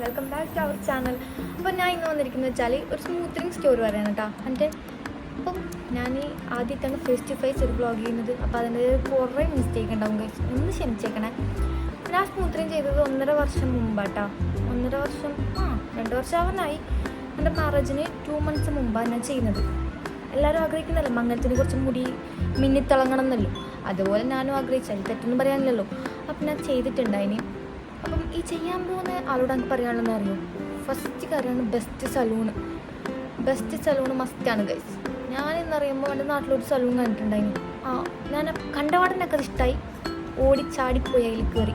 Welcome back to our channel അപ്പോൾ ഞാൻ ഇന്ന് വന്നിരിക്കുന്നത് വെച്ചാൽ ഒരു സ്മൂത്തിങ് സ്റ്റോറി പറയാണ് കേട്ടോ എന്റെ അപ്പം ഞാൻ ആദ്യത്താണ് ഫേസ് ടു ഫേസ് ഒരു ബ്ലോഗ് ചെയ്യുന്നത്. അപ്പോൾ അതിന്റെ കുറേ മിസ്റ്റേക്ക് ഉണ്ടാവും guys. ഒന്ന് ക്ഷമിച്ചേക്കണേ. ഞാൻ സ്മൂത്തിങ് ചെയ്തത് ഒന്നര വർഷം മുമ്പാട്ടോ. ഒന്നര വർഷം ആ രണ്ട് വർഷം ആവാനായി എന്റെ മാരേജിന് ടു മന്ത്സ് മുമ്പാണ് ഞാൻ ചെയ്യുന്നത്. എല്ലാവരും ആഗ്രഹിക്കുന്നല്ലോ മംഗലത്തിന് കുറച്ച് മുടി മിന്നിത്തിളങ്ങണം എന്നല്ലോ? അതുപോലെ ഞാനും ആഗ്രഹിച്ചാൽ തെറ്റൊന്നും പറയാനില്ലല്ലോ. അപ്പം ഞാൻ ചെയ്തിട്ടുണ്ടായിനി. അപ്പം ഈ ചെയ്യാൻ പോകുന്ന ആളോട് എനിക്ക് പറയാനുള്ളതെന്ന് അറിയോ? ഫസ്റ്റ് കാര്യമാണ് ബെസ്റ്റ് സലൂൺ ബെസ്റ്റ് സലൂൺ മസ്റ്റാണ് ഗൈസ് ഞാൻ പറയുമ്പോൾ എന്റെ നാട്ടിലൊരു സലൂൺ കണ്ടിട്ടുണ്ടായിരുന്നു. ആ ഞാൻ കണ്ടപാടനൊക്കെ ഇഷ്ടമായി ഓടിച്ചാടിപ്പോയി അതിൽ കയറി.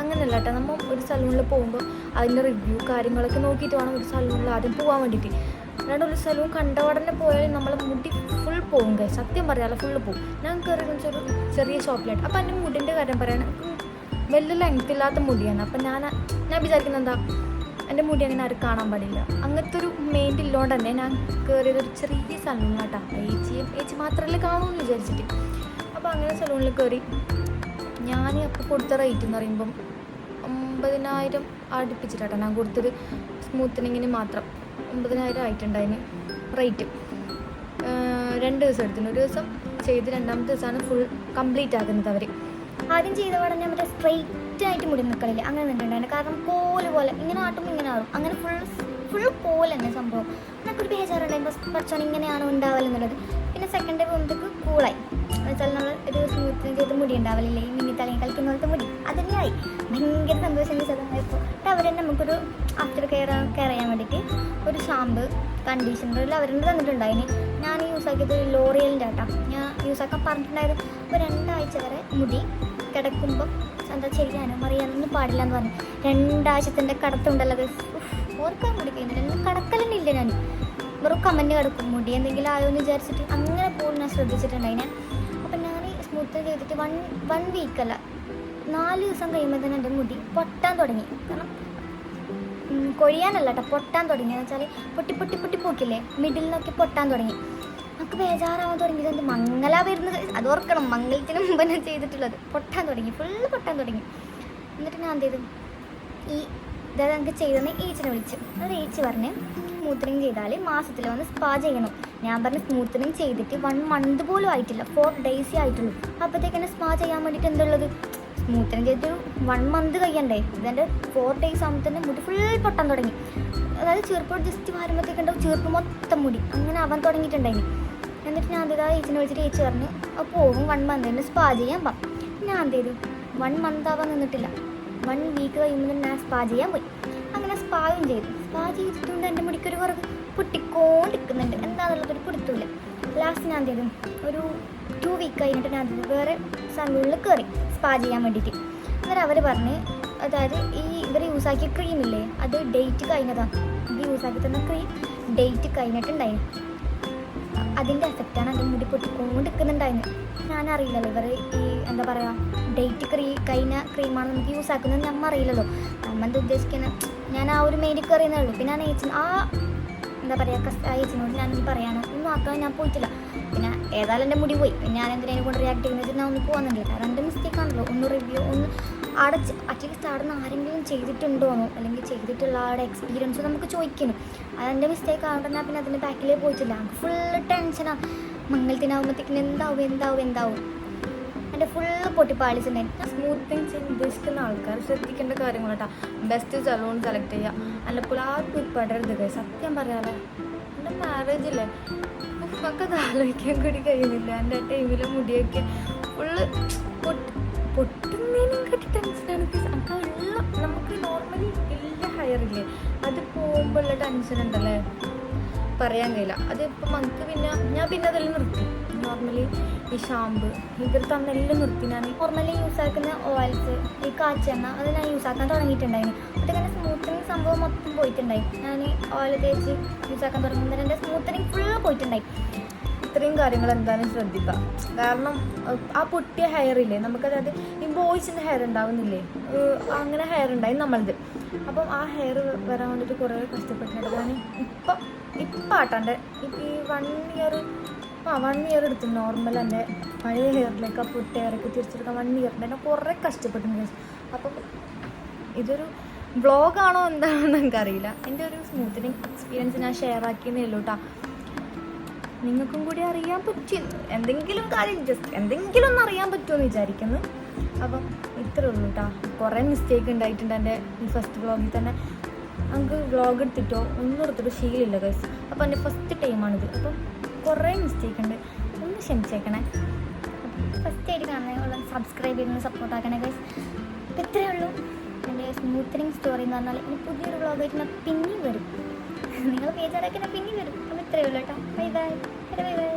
അങ്ങനെയല്ല കേട്ടോ. നമ്മൾ ഒരു സലൂണിൽ പോകുമ്പോൾ അതിന്റെ റിവ്യൂ കാര്യങ്ങളൊക്കെ നോക്കിയിട്ട് വേണം ഒരു സലൂണിൽ ആദ്യം പോകാൻ വേണ്ടിയിട്ട്. അല്ലാണ്ട് ഒരു സലൂൺ കണ്ടപാടനെ പോയാൽ നമ്മളെ മുടി ഫുൾ പോകും ഗൈസ് സത്യം പറയാമല്ലോ ഫുള്ള് പോകും ഞാൻ കയറി ഒരു ചെറിയ ഷോപ്പിലായിട്ട് അപ്പോൾ എന്റെ മുടിന്റെ കാര്യം പറയണ. വലിയ ലെങ്ത് ഇല്ലാത്ത മുടിയാണ്. അപ്പം ഞാൻ ഞാൻ വിചാരിക്കുന്നത് എന്താ എന്റെ മുടി അങ്ങനെ ആരും കാണാൻ പാടില്ല. അങ്ങനത്തെ ഒരു മെയിൻ ഇല്ലോണ്ട് തന്നെ ഞാൻ കയറിയത് ഒരു ചെറിയ സലൂണിലാട്ടാ ഏച്ചിയും ഏച്ചി മാത്രമല്ലേ കാണുമെന്ന് വിചാരിച്ചിട്ട്. അപ്പോൾ അങ്ങനെ സലൂണിൽ കയറി ഞാൻ അപ്പോൾ കൊടുത്ത റേറ്റ് എന്ന് പറയുമ്പം ഒമ്പതിനായിരം അടുപ്പിച്ചിട്ടാട്ടോ. ഞാൻ കൊടുത്തത് സ്മൂത്തനിങ്ങിന് മാത്രം. ഒമ്പതിനായിരം ആയിട്ടുണ്ടായിന് റേറ്റ് രണ്ട് ദിവസം എടുത്തിട്ടുണ്ട് ഒരു ദിവസം ചെയ്ത് രണ്ടാമത്തെ ദിവസമാണ് ഫുൾ കംപ്ലീറ്റ് ആക്കുന്നത് അവർ ആദ്യം ചെയ്ത പാടെ ഞാൻ മറ്റേ സ്ട്രെയിറ്റ് ആയിട്ട് മുടി നിൽക്കലില്ല അങ്ങനെ നിന്നിട്ടുണ്ടായിരുന്നു. കാരണം കോൽ പോലെ ഇങ്ങനെ ആട്ടും ഇങ്ങനെ ആറും. അങ്ങനെ ഫുൾ ഫുൾ കോൽ തന്നെ സംഭവം. എനിക്കൊരു ബേജാറുണ്ടായിരുന്നു. പഠിച്ചോൻ ഇങ്ങനെയാണ് ഉണ്ടാവലെന്നുള്ളത് പിന്നെ സെക്കൻഡ് ഡേ പോകുമ്പോഴത്തേക്ക് കൂളായി. എന്നുവെച്ചാൽ നമ്മൾ ഒരു സ്മൂത്തിന് ചെയ്ത് മുടി ഉണ്ടാവലില്ലേ? ഈ മിന്നി തലയും കളിക്കുന്ന പോലത്തെ മുടി ആയി. ഭയങ്കര സന്തോഷം ചെറുതായപ്പോൾ അവർ തന്നെ നമുക്കൊരു ആഫ്റ്റർ കെയർ കെയർ ചെയ്യാൻ വേണ്ടിയിട്ട് ഒരു ഷാമ്പ് കണ്ടീഷണറിൽ അവരുടെ തന്നിട്ടുണ്ടായിന്. ഞാൻ യൂസ് ആക്കിയത് ലോറിയലിന്റെ കേട്ടോ ഞാൻ യൂസ് ആക്കാൻ പറഞ്ഞിട്ടുണ്ടായിരുന്നു അപ്പോൾ രണ്ടാഴ്ച വരെ മുടി കിടക്കുമ്പം എന്താ ചെയ്യാനോ മറിയാനൊന്നും പാടില്ല എന്ന് പറഞ്ഞു. രണ്ടാഴ്ചത്തിന്റെ കടത്തുണ്ടല്ലോ അത് ഓർക്കാൻ മുടി കഴിഞ്ഞില്ല ഇല്ല ഞാൻ. വെറും കമന്റ് കിടക്കും. മുടി എന്തെങ്കിലും ആയോ എന്ന് വിചാരിച്ചിട്ട് അങ്ങനെ പോലും ഞാൻ ശ്രദ്ധിച്ചിട്ടുണ്ടായിനെ അപ്പം ഞാൻ സ്മൂത്ത് ചെയ്തിട്ട് വൺ വൺ വീക്കല്ല നാല് ദിവസം കഴിയുമ്പോൾ തന്നെ എന്റെ മുടി പൊട്ടാൻ തുടങ്ങി. കാരണം കൊഴിയാനല്ല കേട്ടോ പൊട്ടാൻ തുടങ്ങി. എന്ന് വെച്ചാൽ പൊട്ടി പൊട്ടി പൊട്ടി പോക്കില്ലേ? മിഡിൽ നിന്നൊക്കെ പൊട്ടാൻ തുടങ്ങി. നമുക്ക് ബേജാറാവാൻ തുടങ്ങി ഇതെന്ത് മംഗല വരുന്നത് അത് ഓർക്കണം. മംഗലത്തിന് മുമ്പ് ഞാൻ ചെയ്തിട്ടുള്ളത്. പൊട്ടാൻ തുടങ്ങി. ഫുള്ള് പൊട്ടാൻ തുടങ്ങി. എന്നിട്ട് ഞാൻ എന്ത് ചെയ്തു? ഈ ഇതായത് എനിക്ക് ചെയ്തെന്ന് ഏച്ചിനെ വിളിച്ചു. അത് ഏച്ചി പറഞ്ഞ് സ്മൂത്തനിങ് ചെയ്താൽ മാസത്തിൽ വന്ന് സ്പാ ചെയ്യണം. ഞാൻ പറഞ്ഞ് സ്മൂത്തനിങ് ചെയ്തിട്ട് വൺ മന്ത് പോലും ആയിട്ടില്ല. ഫോർ ഡേയ്സേ ആയിട്ടുള്ളൂ. അപ്പോഴത്തേക്ക് എന്നെ സ്പാ ചെയ്യാൻ വേണ്ടിയിട്ട് എന്തുള്ളത് സ്മൂത്തനിങ് ചെയ്തിട്ട് വൺ മന്ത് കഴിയണ്ടേ. ഇതെന്റെ ഫോർ ഡേയ്സ് ആകുമ്പോൾ തന്നെ മുടി ഫുൾ പൊട്ടാൻ തുടങ്ങി. അതായത് ചെറുപ്പം ജസ്റ്റ് വരുമ്പോഴത്തേക്കുണ്ടാവും ചെറുപ്പം മൊത്തം മുടി. അങ്ങനെ അവൻ തുടങ്ങിയിട്ടുണ്ടായിന്. എന്നിട്ട് ഞാൻ എന്താ ഏച്ചിനെ വിളിച്ചിട്ട് ഏച്ചി പറഞ്ഞു അപ്പോൾ പോകും വൺ മന്ത് തന്നെ സ്പാ ചെയ്യാൻ പാ ഞാൻ എന്ത് ചെയ്തു? വൺ മന്ത് ആവാൻ നിന്നിട്ടില്ല. വൺ വീക്ക് കഴിയുമ്പോൾ ഞാൻ സ്പാ ചെയ്യാൻ പോയി. അങ്ങനെ സ്പായും ചെയ്തു. സ്പാ ചെയ്തിട്ടുണ്ട് എന്റെ മുടിക്കൊരു കുറവ്. പൊട്ടിക്കോണ്ടിരിക്കുന്നുണ്ട്. എന്താണെന്നുള്ളതൊരു പിടുത്തമില്ല. ലാസ്റ്റ് ഞാൻ ചെയ്തു? ഒരു ടു വീക്ക് കഴിഞ്ഞിട്ട് ഞാൻ ചെയ്തു? വേറെ സലൂണിൽ കയറി സ്പാ ചെയ്യാൻ വേണ്ടിയിട്ട്. അന്നേരം അവർ പറഞ്ഞ് അതായത് ഈ ഇവർ യൂസ് ആക്കിയ ക്രീമില്ലേ അത് ഡേറ്റ് കഴിഞ്ഞതാണ്. ഇത് യൂസ് ആക്കി തന്ന ക്രീം ഡേറ്റ് കഴിഞ്ഞിട്ടുണ്ടായിരുന്നു അതിന്റെ എഫക്റ്റാണ് എന്റെ മുടി പൊട്ടിക്കൊണ്ടിരിക്കുന്നുണ്ടായിരുന്നു. ഞാൻ അറിയില്ലല്ലോ ഇവർ ഈ എന്താ പറയുക ഡേറ്റ് ക്രീ കഴിഞ്ഞ ക്രീമാണ് നമുക്ക് യൂസ് ആക്കുന്നത് നമ്മൾ അറിയില്ലല്ലോ നമ്മൾ എന്താ ഉദ്ദേശിക്കുന്നത് ഞാൻ ആ ഒരു മെയിനിൽ അറിയുന്നേ ഉള്ളൂ. പിന്നെ ഞാൻ ഏച്ചി ആ എന്താ പറയുക കസ് ആ ഏച്ചിനോട് ഞാൻ പറയാനോ ഒന്നും ആക്കാൻ ഞാൻ പോയിട്ടില്ല. പിന്നെ ഏതായാലും എന്റെ മുടി പോയി. ഞാൻ എന്തിനേനെ കൊണ്ട് റിയാക്ട് ചെയ്യുന്നത് ഞാൻ ഒന്ന് പോകുന്നുണ്ട് രണ്ട് മിസ്റ്റേക്ക് ആണല്ലോ? ഒന്ന് റിവ്യൂ ഒന്ന് അവിടെ അറ്റ്ലീസ്റ്റ് അവിടെ നിന്ന് ആരെങ്കിലും ചെയ്തിട്ടുണ്ടോന്നോ? അല്ലെങ്കിൽ ചെയ്തിട്ടുള്ള ആളുടെ എക്സ്പീരിയൻസ് നമുക്ക് ചോദിക്കുന്നു. അതെന്റെ മിസ്റ്റേക്ക് ആവട്ടെ ഞാൻ പിന്നെ അതിന്റെ ബാക്കിലേ പോയിട്ടില്ല. ഫുള്ള് ടെൻഷനാണ് മംഗലത്തിനാവുമ്പോഴത്തേക്കിന് എന്താവും എന്താവും എന്താവും? എന്റെ ഫുള്ള് പൊട്ടിപ്പാളിച്ചിട്ടുണ്ടായിരുന്നു സ്മൂത്ത് ചെയ്യാൻ ഉദ്ദേശിക്കുന്ന ആൾക്കാർ ശ്രദ്ധിക്കേണ്ട കാര്യങ്ങൾ കേട്ടോ ബെസ്റ്റ് സലൂൺ സെലക്ട് ചെയ്യുക അല്ലപ്പോൾ ആർക്കും ഇപ്പടരുത്. സത്യം പറയാതെ. എന്റെ മാരേജില്ലേ അത് ആലോചിക്കാൻ കൂടി കഴിയുന്നില്ല. എന്റെ ടൈമിലെ മുടിയൊക്കെ ഫുള്ള് പൊട്ട് ടെൻഷനാണ് നമുക്ക് ഉള്ള നമുക്ക് നോർമലി വലിയ ഹയർ അത് പോകുമ്പോഴുള്ള ടെൻഷൻ ഉണ്ടല്ലേ? പറയാൻ കഴിയില്ല. അതിപ്പം നമുക്ക് പിന്നെ ഞാൻ പിന്നെ അതെല്ലാം നിർത്തി. നോർമലി ഈ ഷാമ്പ് ഇവർ തന്നെല്ലാം നിർത്തി. ഞാൻ നോർമലി യൂസ് ആക്കുന്ന ഓയിൽസ് ഈ കാച്ചെണ്ണ അത് ഞാൻ യൂസ് ആക്കാൻ തുടങ്ങിയിട്ടുണ്ടായിരുന്നു അതിങ്ങനെ സ്മൂത്തനിങ് സംഭവം മൊത്തം പോയിട്ടുണ്ടായി. ഞാൻ ഓയിൽ തേച്ച് യൂസ് ആക്കാൻ തുടങ്ങുമ്പോൾ എന്റെ സ്മൂത്തനിങ് ഫുള്ള് പോയിട്ടുണ്ടായി. ഇത്രയും കാര്യങ്ങൾ എന്തായാലും ശ്രദ്ധിക്കുക കാരണം ആ പൊട്ടിയ ഹെയർ ഇല്ലേ നമുക്ക് അതായത് ഈ ബോയ്സിന്റെ ഹെയർ ഉണ്ടാവുന്നില്ലേ അങ്ങനെ ഹെയർ ഉണ്ടായി നമ്മളത് അപ്പം ആ ഹെയർ വരാൻ വേണ്ടിയിട്ട് കുറേ കഷ്ടപ്പെട്ടിട്ടുണ്ട്. ഞാൻ ഇപ്പം ഇപ്പം ആട്ടാണ്ട് ഇപ്പം ഈ വൺ ഇയർ ആ വൺ ഇയർ എടുത്തു നോർമൽ എന്റെ പഴയ ഹെയറിലേക്ക് ആ പൊട്ടിയ ഹെയറൊക്കെ തിരിച്ചെടുക്കാൻ വൺ ഇയർ ഉണ്ട് എന്നെ കുറേ കഷ്ടപ്പെട്ടിട്ടുണ്ട് അപ്പം ഇതൊരു ബ്ലോഗാണോ എന്താണെന്ന് എനിക്കറിയില്ല. എന്റെ ഒരു സ്മൂത്തനിങ് എക്സ്പീരിയൻസ് ഞാൻ ഷെയർ ആക്കിയെന്നേ ഉള്ളൂ കേട്ടോ നിങ്ങൾക്കും കൂടി അറിയാൻ പറ്റും. എന്തെങ്കിലും കാര്യം ജസ്റ്റ് എന്തെങ്കിലും ഒന്ന് അറിയാൻ പറ്റുമെന്ന് വിചാരിക്കുന്നു. അപ്പം ഇത്രേ ഉള്ളൂ കേട്ടോ കുറേ മിസ്റ്റേക്ക് ഉണ്ടായിട്ടുണ്ട് എന്റെ ഫസ്റ്റ് വ്ളോഗിൽ തന്നെ. നമുക്ക് വ്ളോഗ് എടുത്തിട്ടോ? ഒന്നും എടുത്തിട്ടോ ശീലമില്ല ഗൈസ് അപ്പോൾ എന്റെ ഫസ്റ്റ് ടൈമാണിത് അപ്പം കുറേ മിസ്റ്റേക്ക് ഉണ്ട്. ഒന്ന് ക്ഷമിച്ചേക്കണേ. ഫസ്റ്റ് ആയിട്ട് കാണുന്ന സബ്സ്ക്രൈബ് ചെയ്യുന്ന സപ്പോർട്ട് ആക്കണേ ഗൈസ് അപ്പോൾ ഇത്രയേ ഉള്ളൂ. എന്റെ സ്മൂത്തനിങ് സ്റ്റോറി എന്ന് പറഞ്ഞാൽ ഇനി പുതിയൊരു വ്ളോഗായിട്ട് ഞാൻ പിന്നെയും വരും. നിങ്ങൾ പേജാറാക്കി ഞാൻ പിന്നെയും വരും. അപ്പോൾ ഇത്രയേ ഉള്ളൂ കേട്ടോ. Bye bye bye bye